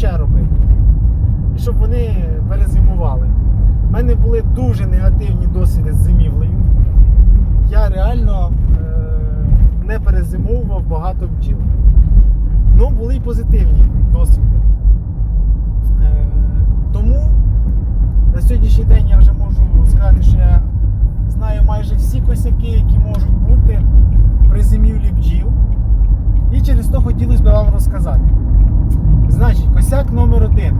ще робити. Щоб вони перезимували. У мене були дуже негативні досвіди з зимівлею. Я реально е, не перезимовував багато бджіл. Ну, були й позитивні досвіди. Е, тому на сьогоднішній день я вже можу сказати, що я знаю майже всі косяки, які можуть бути при зимівлі бджіл. І через то хотілося б вам розказати. Значить, косяк номер один.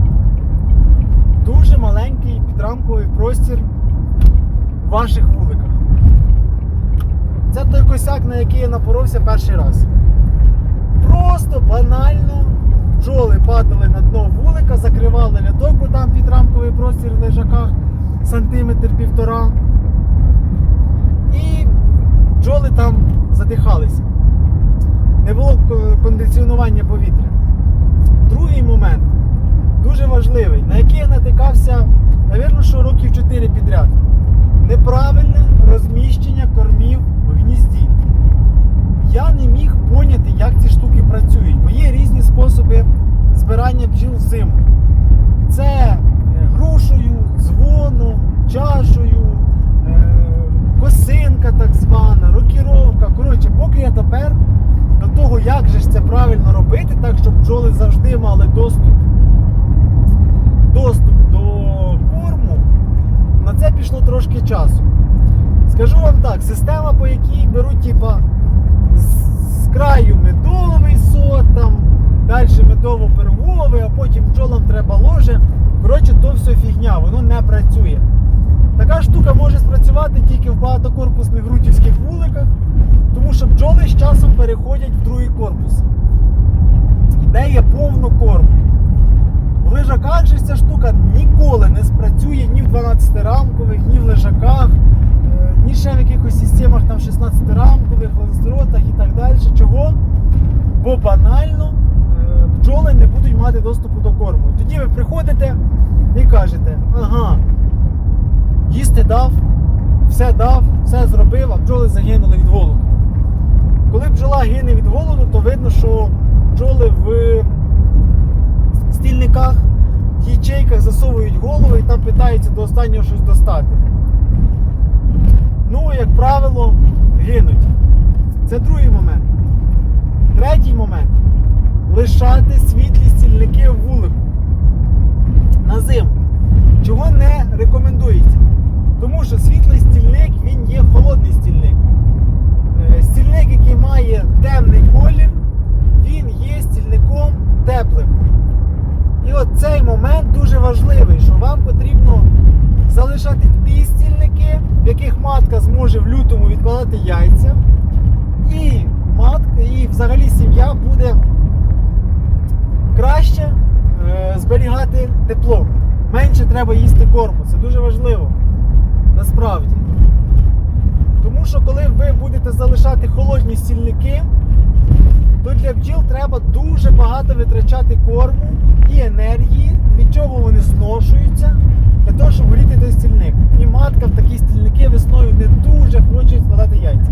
Дуже маленький підрамковий простір в ваших вуликах. Це той косяк, на який я напоровся перший раз. Просто банально бджоли падали на дно вулика, закривали лядок, бо там підрамковий простір в лежаках сантиметр півтора. І бджоли там задихалися. Не було кондиціонування повітря. Важливий, на який я натикався, навірно, що років 4 підряд. Неправильне розміщення кормів в гнізді. Я не міг поняти, як ці штуки працюють, бо є різні способи збирання бджіл взиму. Це е, грушею, дзвоном, чашею, е, косинка так звана, рокіровка. Коротше, поки я тепер до того, як же ж це правильно робити, так щоб бджоли завжди мали доступ, доступ до корму, на це пішло трошки часу. Скажу вам так, система, по якій беруть, типа, з, краю медовий сот, там, далі медово-перговий, а потім бджолам треба ложе. Коротше, то все фігня, воно не працює. Така штука може спрацювати тільки в багатокорпусних грутівських вуликах, тому що бджоли з часом переходять в другий корпус, де є повно корму. Лежаках же ця штука ніколи не спрацює ні в 12-рамкових, ні в лежаках, е, ні ще в якихось системах там 16-рамкових, ланцеротах і так далі. Чого? Бо банально е, бджоли не будуть мати доступу до корму. Тоді ви приходите і кажете, ага, їсти дав, все дав, все зробив, а бджоли загинули від голоду. Коли бджола гине від голоду, то видно, що бджоли в стільниках, ячейках засовують голови і там питаються до останнього щось достати. Ну, як правило, гинуть. Це другий момент. Третій момент. Лишати світлі стільники в вулику на зиму. Чого не рекомендується? Тому що світлий стільник він є холодний стільник. Е, Стільник, який має темний колір, він є стільником теплим. І цей момент дуже важливий, що вам потрібно залишати ті стільники, в яких матка зможе в лютому відкладати яйця. І матка, і взагалі сім'я буде краще е, зберігати тепло. Менше треба їсти корму. Це дуже важливо. Насправді. Тому що коли ви будете залишати холодні стільники, то для бджіл треба дуже багато витрачати корму і енергії, від чого вони зношуються, для того, щоб горіти той стільник. І матка в такі стільники весною не дуже хоче складати яйця.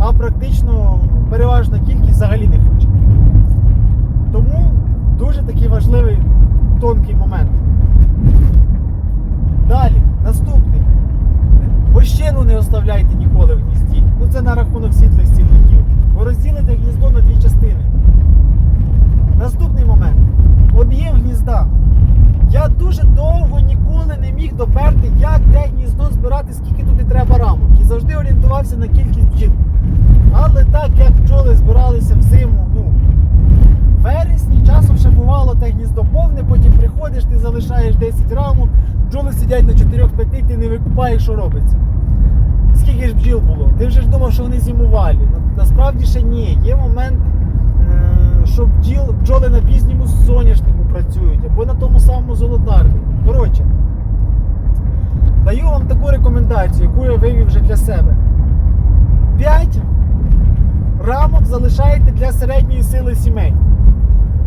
А практично переважна кількість взагалі не хоче. Тому дуже такий важливий тонкий момент. Далі, наступний. Вощину не оставляйте ніколи в гнізді. Ну це на рахунок світлих стільників. Ви розділите гніздо на дві частини. Наступний момент. Об'єм гнізда. Я дуже довго ніколи не міг доперти, як де гніздо збирати, скільки туди треба рамок. І завжди орієнтувався на кількість бджіл. Але так як бджоли збиралися ну, в вересні, часом ще бувало те гніздо повне, потім приходиш, ти залишаєш 10 рамок, бджоли сидять на 4-5, ти не викупаєш, що робиться. Скільки ж бджіл було? Ти вже ж думав, що вони зимувалі. На- Насправді ще ні. Є момент, е, що бджоли на пізньому соняшнику працюють або на тому самому золотарні. Коротше, даю вам таку рекомендацію, яку я вивів вже для себе. 5 рамок залишаєте для середньої сили сімей.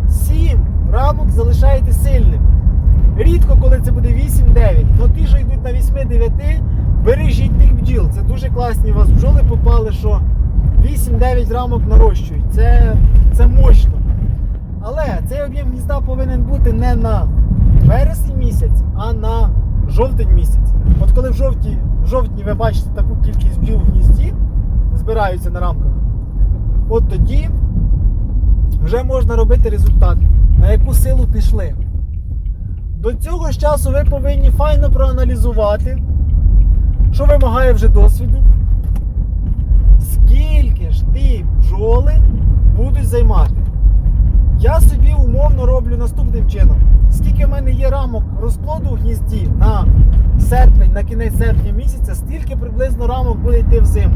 7 рамок залишаєте сильним. Рідко, коли це буде 8-9, але ті, що йдуть на 8-9, бережіть тих бджіл. Це дуже класні у вас бджоли попали, що 8-9 рамок нарощують. Це, це мощно. Але цей об'єм гнізда повинен бути не на вересень місяць, а на жовтень місяць. От коли в жовтні, в жовтні ви бачите таку кількість бджіл в гнізді, збираються на рамках, от тоді вже можна робити результат, на яку силу пішли. До цього ж часу ви повинні файно проаналізувати, що вимагає вже досвіду, ті бджоли будуть займати. Я собі умовно роблю наступним чином. Скільки в мене є рамок розплоду в гнізді на серпень, на кінець серпня місяця, стільки приблизно рамок буде йти в зиму.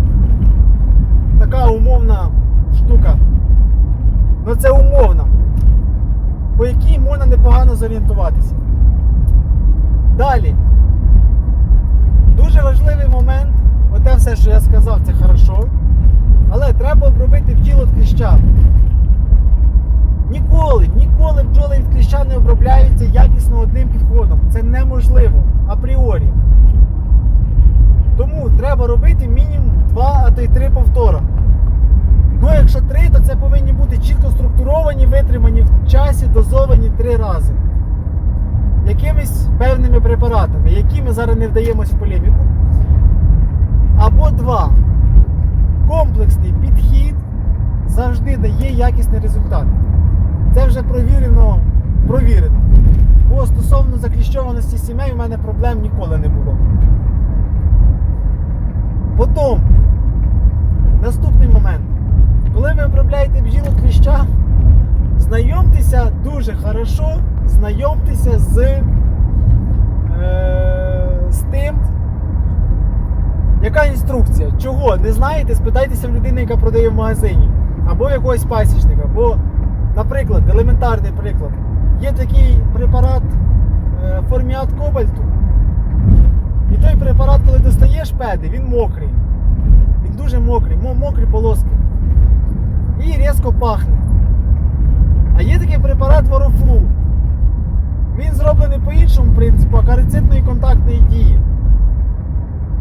Така умовна штука. Ну це умовна, по якій можна непогано зорієнтуватися. Далі. Дуже важливий момент, оте все, що я сказав, це хорошо. Але треба обробити бджіл від кліща. Ніколи, ніколи бджоли від кліща не обробляються якісно одним підходом. Це неможливо апріорі. Тому треба робити мінімум 2, а то й 3 повтора. Ну, якщо 3, то це повинні бути чітко структуровані, витримані в часі, дозовані 3 рази. Якимись певними препаратами, які ми зараз не вдаємось в полеміку. Або 2. Комплексний підхід завжди дає якісний результат. Це вже провірено, провірено. Бо стосовно закліщованості сімей у мене проблем ніколи не було. Потім, наступний момент. Коли ви обробляєте бджілу кліща, знайомтеся дуже хорошо, знайомтеся з, е, з тим, яка інструкція. Чого? Не знаєте, спитайтеся в людини, яка продає в магазині, або якогось пасічника. Бо, наприклад, елементарний приклад, є такий препарат е, форміат кобальту. І той препарат, коли достаєш педи, він мокрий. Він дуже мокрий, мо- мокрі полоски. І різко пахне. А є такий препарат ворофлу. Він зроблений по іншому принципу, акарицидної контактної дії.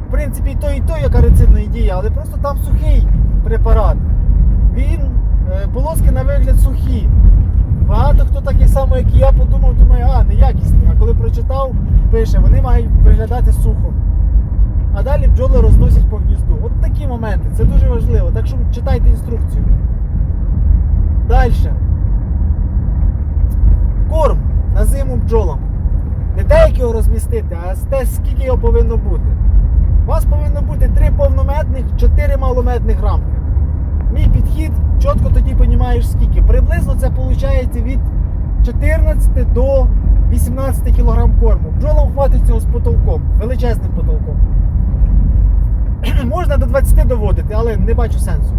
В принципі, і той, і той акарицидної дії, але просто там сухий препарат. Він, е, полоски на вигляд сухі. Багато хто такий само, як і я, подумав, думає, а, неякісний. А коли прочитав, пише, вони мають виглядати сухо. А далі бджоли розносять по гнізду. От такі моменти, це дуже важливо. Так що читайте інструкцію. Далі. Корм на зиму бджолам. Не те, як його розмістити, а те, скільки його повинно бути. У вас повинно бути 3 повнометних, 4 малометних рамки. Мій підхід, чітко тоді розумієш скільки. Приблизно це виходить від 14 до 18 кг корму. Бджолам хватить цього з потолком, величезним потолком. Можна до 20 доводити, але не бачу сенсу.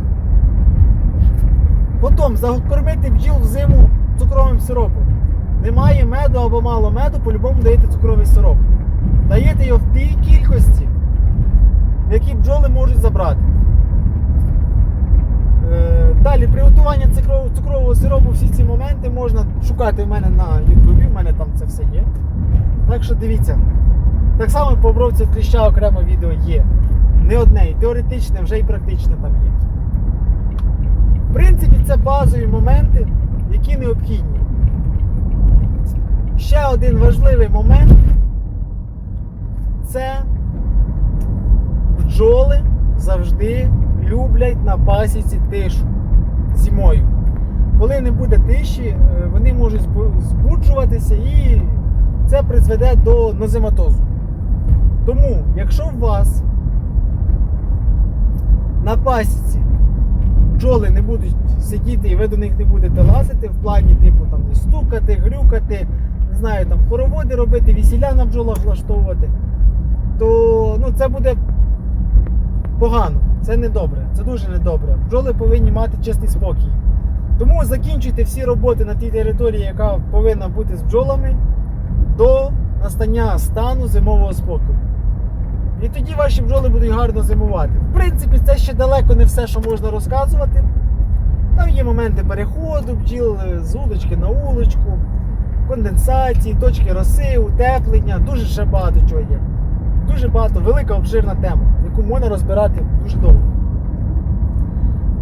Потім закормити бджіл взиму цукровим сиропом. Немає меду або мало меду, по-любому даєте цукровий сироп. Даєте його в тій кількості, в якій бджоли можуть забрати. Е, Далі приготування цукрового, сиропу, всі ці моменти можна шукати в мене на Ютубі, в мене там це все є. Так що дивіться. Так само по обробці кліща окремо відео є. Не одне, і теоретичне, вже і практичне там є. В принципі, це базові моменти, які необхідні. Ще один важливий момент це бджоли завжди люблять на пасіці тишу зимою. Коли не буде тиші, е, вони можуть збу- збуджуватися і це призведе до нозематозу. Тому, якщо у вас на пасіці бджоли не будуть сидіти і ви до них не будете лазити в плані, типу там стукати, грюкати, не знаю, там хороводи робити, весіля на бджолах влаштовувати, то ну, це буде погано, це недобре, це дуже недобре. Бджоли повинні мати чистий спокій. Тому закінчуйте всі роботи на тій території, яка повинна бути з бджолами, до настання стану зимового спокою. І тоді ваші бджоли будуть гарно зимувати. В принципі, це ще далеко не все, що можна розказувати. Там є моменти переходу бджіл е, з удочки на улочку, конденсації, точки роси, утеплення, дуже ще багато чого є. Дуже багато, велика обширна тема, яку можна розбирати дуже довго.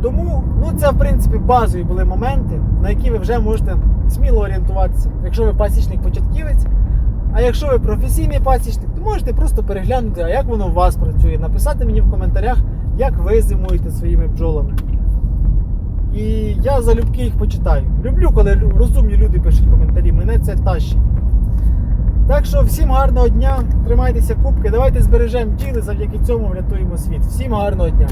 Тому ну, це в принципі базові були моменти, на які ви вже можете сміло орієнтуватися. Якщо ви пасічник початківець, а якщо ви професійний пасічник, то можете просто переглянути, а як воно у вас працює, написати мені в коментарях, як ви зимуєте своїми бджолами. І я залюбки їх почитаю. Люблю, коли розумні люди пишуть коментарі, мене це тащить. Так що всім гарного дня, тримайтеся кубки, давайте збережемо бджіли, завдяки цьому врятуємо світ. Всім гарного дня!